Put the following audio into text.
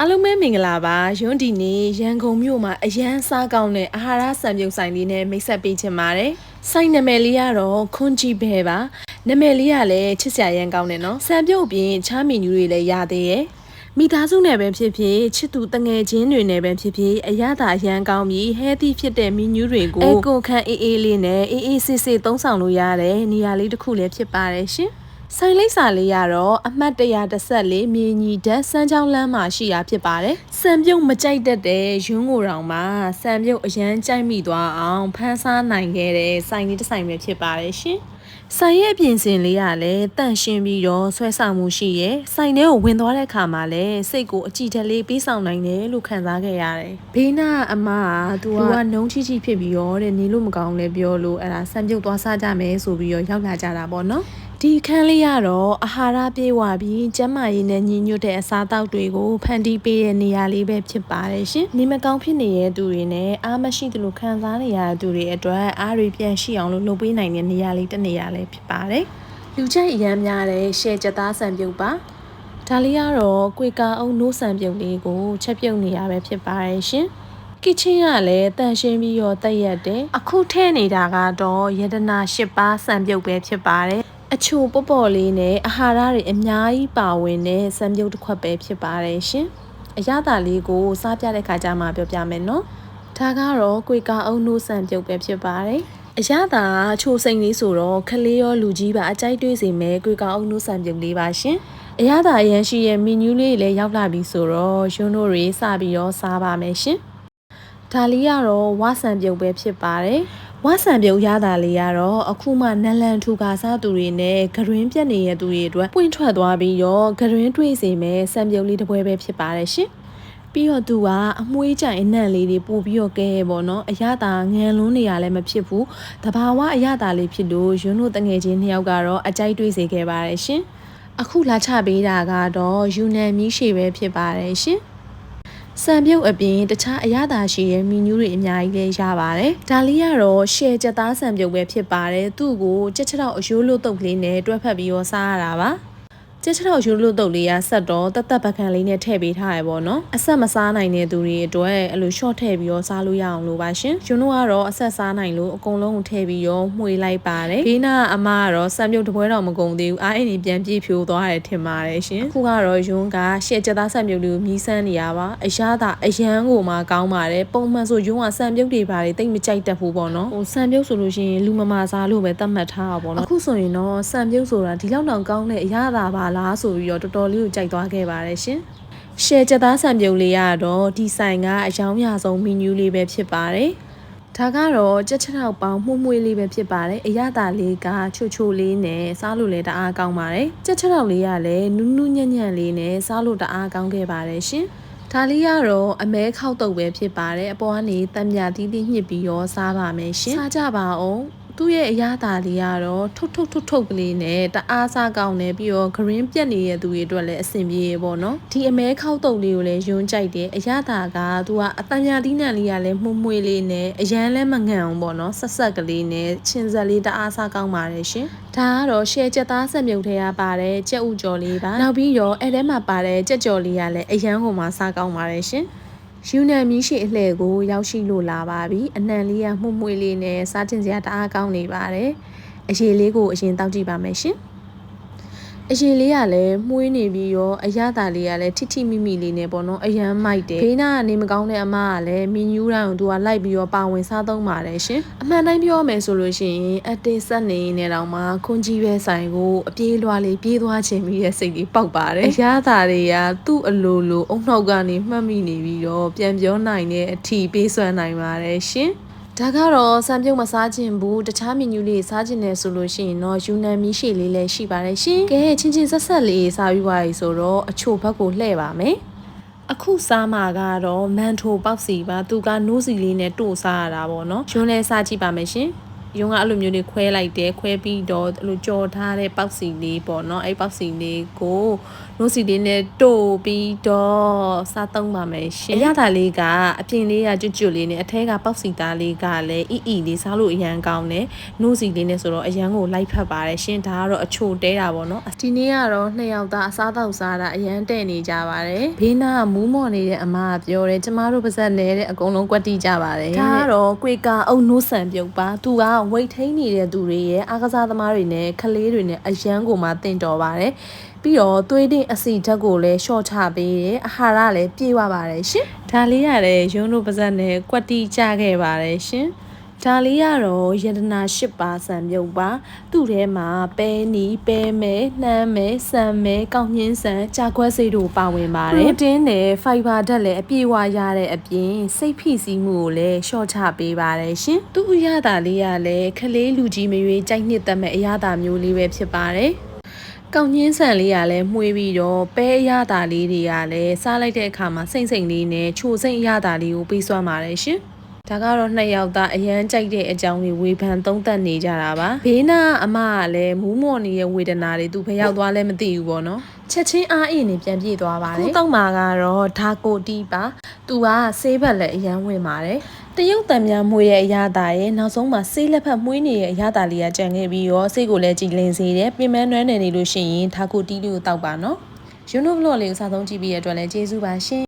အားလုံးပဲမင်္ဂလာပါရွန်းဒီနေ့ရန်ကုန်မြို့မှာအရန်စားကောင်းတဲ့အာဟာရစံပြုတ်ဆိုင်လေးနဲ့မိတ်ဆက်ပေးချင်ပါတယ်ဆိုင်နာမည်လေးကတော့ခွန်ကြီးဘဲပါနာမည်လေးကလည်းချစ်စရာရန်ကောင်းတယ်နော်စံပြုတ်အပြင်ချားမီနူးတွေလည်းရသေးရဲ့မိသားစုနဲ့ပဲဖြစ်ဖြစ်ချစ်သူတငယ်ချင်းတွေနဲ့ပဲဖြစ်ဖြစ်အရသာရန်ကောင်းပြီး healthy ဖြစ်တဲ့မီနူးတွေကိုအကိုခန့်အေးအေးလေးနဲ့အေးအေးဆေးဆေးသုံးဆောင်လို့ရတယ်နေရာလေးတစ်ခုလည်းဖြစ်ပါတယ်ရှင် ဆိုင်လိပ်စာလေးကတော့အမှတ်114မြေညီဓာတ်စမ်းချောင်းလမ်းမှာရှိရာဖြစ်ပါတယ်။စံပြုတ်မကြိုက်တတ်တဲ့ရွန်းကိုတောင်မှာစံပြုတ်အရန်ကြိုက်မိသွားအောင်ဖန်းစားနိုင်ခဲ့တဲ့ဆိုင်လေးတစ်ဆိုင်ပဲဖြစ်ပါတယ်ရှင်။ဆိုင်ရဲ့အပြင်စင်လေးကလည်းတန့်ရှင်းပြီးတော့ဆွဲဆောင်မှုရှိရဲ့ဆိုင်ထဲကိုဝင်သွားတဲ့အခါမှာလည်းစိတ်ကိုအကြည်တက်လေးပေးဆောင်နိုင်တယ်လို့ခံစားခဲ့ရတယ်။ဘေးနာအမကသူကနှုံးချီချီဖြစ်ပြီးတော့တဲ့နေလို့မကောင်းလဲပြောလို့အဲ့ဒါစံပြုတ်သွားစားကြမယ်ဆိုပြီးတော့ရောက်လာကြတာပေါ့နော်။ ဒီခန်းလေးကတော့အာဟာရပြေဝပြီးကျန်းမာရေးနဲ့ညီညွတ်တဲ့အစားအသောက်တွေကိုဖန်တီးပေးတဲ့နေရာလေးပဲဖြစ်ပါတယ်ရှင်။နေမကောင်းဖြစ်နေတဲ့သူတွေနဲ့အားမရှိသလိုခံစားနေရတဲ့သူတွေအတွက်အားတွေပြန်ရှိအောင်လို့လုပ်ပေးနိုင်တဲ့နေရာလေးတစ်နေရာလေးဖြစ်ပါတယ်။လူချိုက်အရမ်းများတဲ့ရှယ်ချက်သားဆံပြုတ်ပါ။ဒါလေးကတော့ကွေကာအုံနိုးဆံပြုတ်လေးကိုချက်ပြုတ်နေရပဲဖြစ်ပါတယ်ရှင်။ကစ်ချင်းကလည်းတန်ရှင်းပြီးတော့တက်ရက်တယ်အခုထဲနေတာကတော့ယတနာ၈ပါးစံပြုတ်ပဲဖြစ်ပါတယ် အချိုပေါ့ပေါ့လေးနဲ့အာဟာရတွေအများကြီးပါဝင်တဲ့စံပြုတ်တစ်ခွက်ပဲဖြစ်ပါတယ်ရှင်။အရသာလေးကိုစားပြတဲ့ခါကျမှပြောပြမယ်နော်။ဒါကတော့ကွေကာအုံနိုးစံပြုတ်ပဲဖြစ်ပါတယ်။အရသာချိုစိန်လေးဆိုတော့ခလေးရောလူကြီးပါအကြိုက်တွေးစေမယ်ကွေကာအုံနိုးစံပြုတ်လေးပါရှင်။အရသာအရန်ရှိရဲ့မီနူးလေးလည်းရောက်လာပြီဆိုတော့ရွန်းတို့တွေစပြီးတော့စားပါမယ်ရှင်။ဒါလေးကတော့ဝါဆန်ပြုတ်ပဲဖြစ်ပါတယ်။ ဝါဆန်ပြုတ်ရတာလေးကတော့အခုမှနလန်ထူကာစားသူတွေနဲ့ဂရင်းပြက်နေတဲ့သူတွေအတွက်ပွင့်ထွက်သွားပြီးရောဂရင်းတွေးစေမယ်ဆန်ပြုတ်လေးတစ်ပွဲပဲဖြစ်ပါတယ်ရှင်ပြီးတော့သူကအမွှေးကြိုင်အနံ့လေးတွေပို့ပြီးတော့ကဲပေါ့နော်အရသာငံလွန်းနေရလည်းမဖြစ်ဘူးတဘာဝအရသာလေးဖြစ်လို့ရွန်းတို့တငယ်ချင်းနှစ်ယောက်ကတော့အကြိုက်တွေးစေခဲ့ပါတယ်ရှင်အခုလာချပေးတာကတော့ယူနန်မီးရှည်ပဲဖြစ်ပါတယ်ရှင် စံပြုတ်အပြင်တခြားအရသာရှိရဲ့မီနူးတွေအများကြီးလည်းရပါတယ်။ဒါလေးကတော့ရှယ်ချက်သားစံပြုတ်ပဲဖြစ်ပါတယ်။သူ့ကိုကြက်ချတော့အယိုးလို့တုပ်ကလေးနဲ့တွဲဖက်ပြီးတော့စားရတာပါ။ ကျက်ချောက်ရိုးလို့တုပ်လေးရဆက်တော့တသက်ပကံလေးနဲ့ထည့်ပေးထားရပေါ့နော်အဆက်မစားနိုင်တဲ့သူတွေအတွက်အဲ့လို short ထည့်ပြီးတော့စားလို့ရအောင်လို့ပါရှင်ကျွန်တော်ကတော့အဆက်စားနိုင်လို့အကုန်လုံးကိုထည့်ပြီးတော့မှွေလိုက်ပါတယ်ဘေးနာအမကတော့စံပြုတ်တပွဲတော့မကုန်သေးဘူးအားအင်းကြီးပြန်ပြေးဖြိုးသွားတယ်ထင်ပါတယ်ရှင်အခုကတော့ယွန်းကရှက်ချက်သားစံပြုတ်လေးကိုမြည်ဆန်းနေရပါအရသာအရန်ကိုမှကောင်းပါတယ်ပုံမှန်ဆိုယွန်းကစံပြုတ်တွေပါတယ်တိတ်မကြိုက်တတ်ဘူးပေါ့နော်ဟိုစံပြုတ်ဆိုလို့ရှိရင်လူမမာစားလို့ပဲသတ်မှတ်ထားတာပေါ့နော်အခုဆိုရင်တော့စံပြုတ်ဆိုတာဒီလောက်တောင်ကောင်းတဲ့အရသာပါလားဆိုပြီးတော့တော်တော်လေးကိုကြိုက်သွားခဲ့ပါတယ်ရှင်။ရှယ်ချက်သားဆံပြုတ်လေးရတော့ဒီဆိုင်ကအယောင်ရဆုံးမီနူးလေးပဲဖြစ်ပါတယ်။ဒါကတော့ကြက်ချောက်ပေါင်းမှုမွှေးလေးပဲဖြစ်ပါတယ်။အရသာလေးကချိုချိုလေးနဲ့စားလို့လည်းတအားကောင်းပါတယ်။ကြက်ချောက်လေးကလည်းနူးနူးညံ့ညံ့လေးနဲ့စားလို့တအားကောင်းခဲ့ပါတယ်ရှင်။ဒါလေးကတော့အမဲခောက်တုပ်ပဲဖြစ်ပါတယ်အပေါ်ကနေတံမြတီးတီးညှစ်ပြီးရောစားပါမယ်ရှင်စားကြပါအောင် သူ့ရဲ့အရသာလေးကတော့ထုတ်ထုတ်ထုတ်ထုတ်ကလေးနဲ့တအားစားကောင်းနေပြီးတော့ green ပြက်နေတဲ့သူတွေအတွက်လည်းအဆင်ပြေပေါ့နော်ဒီအမဲခောက်တုပ်လေးကိုလည်းယွန်းကြိုက်တယ်အရသာကသူကအတန်ညာသီးနှံလေးကလည်းမှုမွှေးလေးနဲ့အရန်လည်းမငံအောင်ပေါ့နော်ဆက်ဆက်ကလေးနဲ့ချင်းဆက်လေးတအားစားကောင်းပါတယ်ရှင်ဒါကတော့ရှယ်ချက်သားဆက်မြုပ်ထဲကပါတယ်ကြက်ဥကြော်လေးပါနောက်ပြီးတော့အဲ့ထဲမှာပါတယ်ကြက်ကြော်လေးကလည်းအရန်ကိုမှစားကောင်းပါတယ်ရှင် ယူနန်မီးရှိအလှည့်ကို ရောက်ရှိလို့လာပါပြီအနံလေးကမှုမွှေးလေးနဲ့စားတင်စရာတအားကောင်းနေပါတယ်အရေးလေးကိုအရင်တောက်ကြည့်ပါမယ်ရှင် အရင်လေးကလည်းမှုေးနေပြီးရောအရသာလေးကလည်းထိထိမိမိလေးနဲ့ပေါ့နော်အရန်မိုက်တယ်ဘေးနာကနေမကောင်းတဲ့အမကလည်းမီနူးတိုင်းကိုသူကလိုက်ပြီးတော့ပါဝင်စားသုံးပါတယ်ရှင်အမှန်တိုင်းပြောမယ်ဆိုလို့ရှိရင်အတေးဆက်နေနေတော့မှခွန်ကြီးပဲဆိုင်ကိုအပြေးလွှားလေးပြေးသွားခြင်းပြီးရဲ့စိတ်လေးပေါက်ပါတယ်အရသာတွေကသူ့အလိုလိုအုံနှောက်ကနေမှတ်မိနေပြီးတော့ပြန်ပြောနိုင်တဲ့အထီပေးဆွမ်းနိုင်ပါတယ်ရှင် ဒါကတော့စံပြုတ်မစားခြင်းဘူးတခြားမီနူးလေးစားခြင်းနဲ့ဆိုလို့ရှိရင်တော့ယူနန်မီရှေလေးလည်းရှိပါတယ်ရှင်ကဲချင်းချင်းဆက်ဆက်လေးစားပြီးပါပြီဆိုတော့အချိုဘက်ကိုလှည့်ပါမယ်အခုစားမှာကတော့မန်ထိုပေါက်စီပါသူကနိုးစီလေးနဲ့တို့စားရတာပေါ့နော်ရွန်းလဲစားကြည့်ပါမယ်ရှင် ရုံကအဲ့လိုမျိုးတွေခွဲလိုက်တယ်ခွဲပြီးတော့အဲ့လိုကြော်ထားတဲ့ပေါက်စီလေးပေါ့နော်အဲ့ပေါက်စီလေးကိုနိုးစီလေးနဲ့တို့ပြီးတော့စားသုံးပါမယ်ရှင်အရသာလေးကအပြင်လေးကကျွတ်ကျွတ်လေးနဲ့အထဲကပေါက်စီသားလေးကလည်းအီအီလေးစားလို့အရန်ကောင်းတယ်နိုးစီလေးနဲ့ဆိုတော့အရန်ကိုလိုက်ဖက်ပါတယ်ရှင်ဒါကတော့အချိုတဲတာပေါ့နော်ဒီနေ့ကတော့နှစ်ယောက်သားအစားတောက်စားတာအရန်တဲ့နေကြပါတယ်ဘေးနာကမူးမော်နေတဲ့အမကပြောတယ်ကျမတို့ပါဇက်လဲတဲ့အကုန်လုံးကွက်တိကြပါတယ်ဒါကတော့ကွေကအုံနိုးဆန်ပြုတ်ပါသူကဝိတ်ထိန်နေတဲ့သူတွေရဲ့အားကစားသမားတွေနဲ့ကလေးတွေနဲ့အရန်ကိုမှတင့်တော်ပါတယ်ပြီးတော့သွေးတဲ့အစီဓာတ်ကိုလည်းရှော့ချပေးတယ်အာဟာရလည်းပြည့်ဝပါတယ်ရှင်ဒါလေးရတယ်ရုံးတို့ပါဇက်နဲ့ကွက်တီကြခဲ့ပါတယ်ရှင် ဒါလေးကတော့ယန္တနာ၈ပါးစံမြုပ်ပါသူ့ထဲမှာပဲနီပဲမဲနှမ်းမဲစံမဲကောက်ညင်းစံကြာခွက်စိတ်တို့ပါဝင်ပါတယ်ပရိုတင်းနဲ့ဖိုင်ဘာဓာတ်လည်းအပြည့်အဝရတဲ့အပြင်စိတ်ဖိစီးမှုကိုလည်းရှော့ချပေးပါတယ်ရှင်သူ့အရသာလေးကလည်းခလေးလူကြီးမရွေးကြိုက်နှစ်သက်မဲ့အရသာမျိုးလေးပဲဖြစ်ပါတယ်ကောက်ညင်းဆန်လေးကလည်းမှုေးပြီးတော့ပဲအရသာလေးတွေကလည်းစားလိုက်တဲ့အခါမှာစိမ့်စိမ့်လေးနဲ့ချိုစိမ့်အရသာလေးကိုပေးစွမ်းပါတယ်ရှင်။ ဒါကတော့နှစ်ယောက်သားအရန်ကြိုက်တဲ့အကြောင်းတွေဝေဖန်သုံးသပ်နေကြတာပါ။ဘေးနာအမကလည်းမူးမော်နေတဲ့ဝေဒနာတွေသူဖျောက်သွားလဲမသိဘူးပေါ့နော်။ချက်ချင်းအားအိမ်နေပြန်ပြေးသွားပါတယ်။ခုတော့မှာကတော့ဒါကိုတီးပါ။သူကဆေးဘက်လည်းအရန်ဝင်ပါတယ်။တရုတ်တံများမွေးတဲ့အရာတာရဲ့နောက်ဆုံးမှာဆေးလက်ဖက်မွေးနေတဲ့အရာတာလေးကကြံခဲ့ပြီးရောဆေးကိုလည်းကြည်လင်စေတယ်ပြင်ပန်းနွမ်းနယ်နေလို့ရှိရင်ဒါကိုတီးလေးကိုတောက်ပါနော်ယူနိုဘလော့လေးကိုစားသုံးကြည့်ပြီးရတဲ့အတွက်လည်းကျေးဇူးပါရှင်